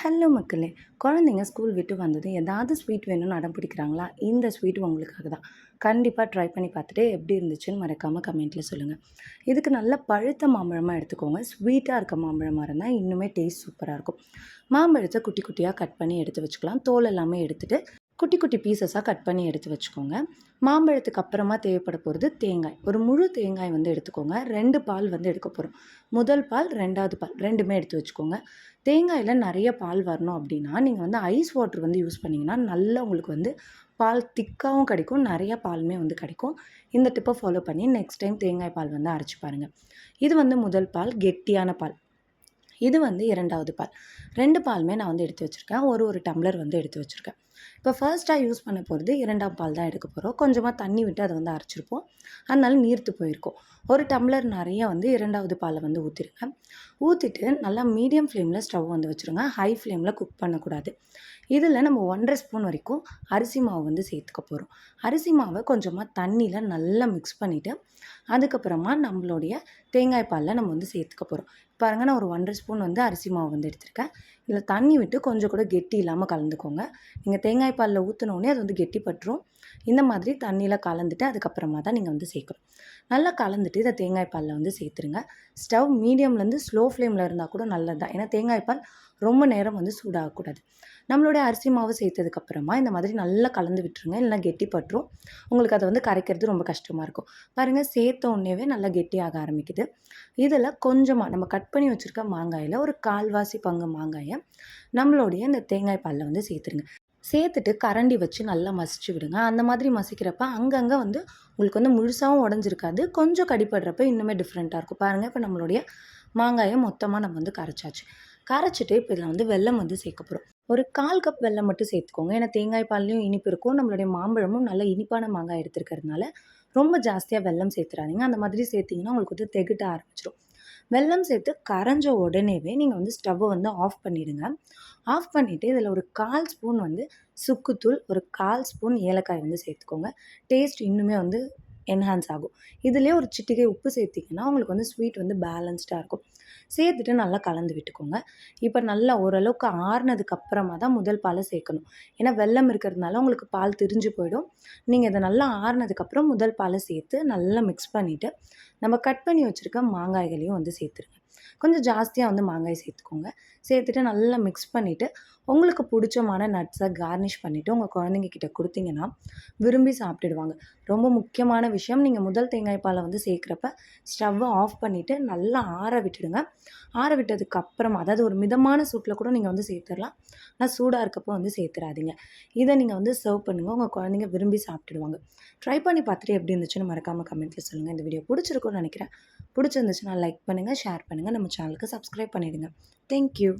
Hello மக்களே குழந்தைங்க school விட்டு வந்ததும் ஏதாவது ஸ்வீட் வேணும்னு அடம் பிடிக்கிறாங்களா? இந்த ஸ்வீட் உங்களுக்காக தான். கண்டிப்பாக ட்ரை பண்ணி பார்த்துட்டு எப்படி இருந்துச்சுன்னு மறக்காமல் கமெண்ட்டில் சொல்லுங்கள் இதுக்கு நல்ல பழுத்த மாம்பழமாக எடுத்துக்கோங்க. ஸ்வீட்டாக இருக்க மாம்பழமாக இருந்தால் இன்னுமே டேஸ்ட் சூப்பராக இருக்கும். மாம்பழத்தை குட்டி குட்டியாக கட் பண்ணி எடுத்து வச்சுக்கலாம். தோல் எல்லாமே எடுத்துகிட்டு குட்டி குட்டி பீசஸாக கட் பண்ணி எடுத்து வச்சுக்கோங்க. மாம்பழத்துக்கு அப்புறமா தேவைப்பட போகிறது தேங்காய். ஒரு முழு தேங்காய் வந்து எடுத்துக்கோங்க. ரெண்டு பால் வந்து எடுக்க போகிறோம் முதல் பால் ரெண்டாவது பால் ரெண்டுமே எடுத்து வச்சுக்கோங்க. தேங்காயில் நிறைய பால் வரணும் அப்படின்னா நீங்கள் வந்து ஐஸ் வாட்டர் வந்து யூஸ் பண்ணிங்கன்னா நல்லா உங்களுக்கு வந்து பால் திக்காகவும் கிடைக்கும். நிறைய பாலுமே வந்து கிடைக்கும். இந்த டிப்பை ஃபாலோ பண்ணி நெக்ஸ்ட் டைம் தேங்காய் பால் வந்து அரைச்சி பாருங்கள் இது வந்து முதல் பால் கெட்டியான பால். இது வந்து இரண்டாவது பால். ரெண்டு பாலுமே நான் வந்து எடுத்து வச்சுருக்கேன். ஒரு ஒரு டம்ளர் வந்து எடுத்து வச்சுருக்கேன். இப்போ ஃபர்ஸ்ட்டாக யூஸ் பண்ண போகிறது இரண்டாம் பால் தான் எடுக்க போகிறோம் கொஞ்சமாக தண்ணி விட்டு அதை வந்து அரைச்சிருப்போம். அதனால நீர்த்து போயிருக்கும். ஒரு டம்ளர் நிறைய வந்து இரண்டாவது பாலை வந்து ஊற்றிருங்க ஊற்றிட்டு நல்லா மீடியம் ஃப்ளேமில் ஸ்டவ் வந்து வச்சுருங்க. ஹை ஃப்ளேமில் குக் பண்ணக்கூடாது. இதில் நம்ம ஒன்றரை ஸ்பூன் வரைக்கும் அரிசி மாவு வந்து சேர்த்துக்க போகிறோம் அரிசி மாவை கொஞ்சமாக தண்ணியில் நல்லா மிக்ஸ் பண்ணிவிட்டு அதுக்கப்புறமா நம்மளுடைய தேங்காய் பாலில் நம்ம வந்து சேர்த்துக்க போகிறோம் பாருங்கள் நான் ஒரு ஒன்றரை ஸ்பூன் வந்து அரிசி மாவு வந்து எடுத்திருக்கேன். இதில் தண்ணி விட்டு கொஞ்சம் கூட கெட்டி இல்லாமல் கலந்துக்கோங்க. நீங்கள் தேங்காய் பாலில் ஊற்றினோடனே அது வந்து கெட்டிப்பட்டுரும் இந்த மாதிரி தண்ணியில் கலந்துட்டு அதுக்கப்புறமா தான் நீங்கள் வந்து சேர்க்கணும். நல்லா கலந்துட்டு இதை தேங்காய் பாலில் வந்து சேர்த்துருங்க. ஸ்டவ் மீடியம்லேருந்து ஸ்லோ ஃப்ளேமில் இருந்தால் கூட நல்லது தான். ஏன்னா தேங்காய் பால் ரொம்ப நேரம் வந்து சூடாகக்கூடாது. நம்மளுடைய அரிசி மாவு சேர்த்ததுக்கப்புறமா இந்த மாதிரி நல்லா கலந்து விட்டுருங்க. இல்லைனா கெட்டிப்பட்டுரும் உங்களுக்கு அதை வந்து கரைக்கிறது ரொம்ப கஷ்டமாக இருக்கும். பாருங்கள் சேர்த்த உடனேவே நல்லா கெட்டியாக ஆரம்பிக்குது. இதில் கொஞ்சமாக நம்ம கட் பண்ணி வச்சுருக்க மாங்காயில் ஒரு கால்வாசி பங்கு மாங்காயை நம்மளுடைய இந்த தேங்காய் பாலில் வந்து சேர்த்துருங்க. சேர்த்துட்டு கரண்டி வச்சு நல்லா மசிச்சு விடுங்க. அந்த மாதிரி மசிக்கிறப்ப அங்கங்கே வந்து உங்களுக்கு வந்து முழுசாகவும் உடஞ்சிருக்காது. கொஞ்சம் கடிப்படுறப்ப இன்னுமே டிஃப்ரெண்ட்டாக இருக்கும். பாருங்கள் இப்போ நம்மளுடைய மாங்காயை மொத்தமாக நம்ம வந்து கரைச்சாச்சு. கரைச்சிட்டு இப்போ இதில் வந்து வெல்லம் வந்து சேர்க்க போகிறோம் ஒரு கால் கப் வெள்ளம் மட்டும் சேர்த்துக்கோங்க. ஏன்னா தேங்காய் பால்லையும் இனிப்பு இருக்கும். நம்மளுடைய மாம்பழமும் நல்ல இனிப்பான மாங்காய் எடுத்துருக்கிறதுனால ரொம்ப ஜாஸ்தியாக வெல்லம் சேர்த்துறாதீங்க. அந்த மாதிரி சேர்த்திங்கன்னா உங்களுக்கு வந்து தெகிட்ட ஆரம்பிச்சிடும் வெல்லம் சேர்த்து கரைஞ்ச உடனேவே நீங்கள் வந்து ஸ்டவ்வை வந்து ஆஃப் பண்ணிவிடுங்க ஆஃப் பண்ணிவிட்டு இதில் ஒரு கால் ஸ்பூன் வந்து சுக்குத்தூள் ஒரு கால் ஸ்பூன் ஏலக்காய் வந்து சேர்த்துக்கோங்க. டேஸ்ட் இன்னுமே வந்து என்ஹான்ஸ் ஆகும். இதுலேயே ஒரு சிட்டிகை உப்பு சேர்த்திங்கன்னா உங்களுக்கு வந்து ஸ்வீட் வந்து பேலன்ஸ்டாக இருக்கும். சேர்த்துட்டு நல்லா கலந்து விட்டுக்கோங்க. இப்போ நல்லா ஓரளவுக்கு ஆறுனதுக்கு அப்புறமா தான் முதல் பாலை சேர்க்கணும். ஏன்னா வெள்ளம் இருக்கிறதுனால உங்களுக்கு பால் திரிஞ்சு போயிடும். நீங்கள் இதை நல்லா ஆறுனதுக்கப்புறம் முதல் பாலை சேர்த்து நல்லா மிக்ஸ் பண்ணிவிட்டு நம்ம கட் பண்ணி வச்சுருக்க மாங்காய்களையும் வந்து சேர்த்துருங்க. கொஞ்சம் ஜாஸ்தியாக வந்து மாங்காய் சேர்த்துக்கோங்க. சேர்த்துட்டு நல்லா மிக்ஸ் பண்ணிவிட்டு உங்களுக்கு பிடிச்சமான நட்ஸை கார்னிஷ் பண்ணிவிட்டு உங்கள் குழந்தைங்க கிட்ட கொடுத்தீங்கன்னா விரும்பி சாப்பிட்டுடுவாங்க. ரொம்ப முக்கியமான விஷயம் நீங்கள் முதல் தேங்காய் பாலை வந்து சேர்க்குறப்ப ஸ்டவ்வை ஆஃப் பண்ணிவிட்டு நல்லா ஆற விட்டுடுங்க. ஆற விட்டதுக்கு அப்புறமா அதாவது ஒரு மிதமான சூட்டில் கூட நீங்கள் வந்து சேர்த்துடலாம். ஆனால் சூடாக இருக்கப்போ வந்து சேர்த்துறாதீங்க. இதை நீங்கள் வந்து சர்வ் பண்ணுங்கள் உங்கள் குழந்தைங்க விரும்பி சாப்பிட்டுடுவாங்க. ட்ரை பண்ணி பார்த்துட்டு எப்படி இருந்துச்சுன்னு மறக்காமல் கமெண்ட்டில் சொல்லுங்கள் இந்த வீடியோ பிடிச்சிருக்கும்னு நினைக்கிறேன். பிடிச்சிருந்துச்சுன்னா லைக் பண்ணுங்கள் ஷேர் பண்ணுங்கள் பண்ணுங்கள் நம்ம சேனலுக்கு சப்ஸ்கிரைப் பண்ணிவிடுங்க தேங்க்யூ